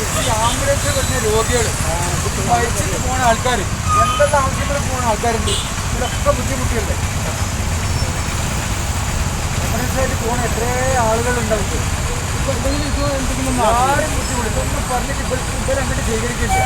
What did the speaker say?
ഈ ആംബുലൻസ് വരുന്ന രോഗികൾ മരിച്ചിട്ട് പോകുന്ന ആൾക്കാർ എന്തെല്ലാം ആവശ്യങ്ങൾ പോകുന്ന ആൾക്കാരുണ്ട് ഇതിലൊക്കെ ബുദ്ധിമുട്ടിയല്ലേ? ആംബുലൻസായിട്ട് പോകുന്ന എത്രേ ആളുകളുണ്ടാവും. ഇപ്പൊ എന്തെങ്കിലും ഇത് എന്തെങ്കിലും ആരും ബുദ്ധിമുട്ട് ഇതൊന്നും പറഞ്ഞിട്ട് ഇവർ ഇവരങ്ങോട്ട് സ്വീകരിക്കില്ല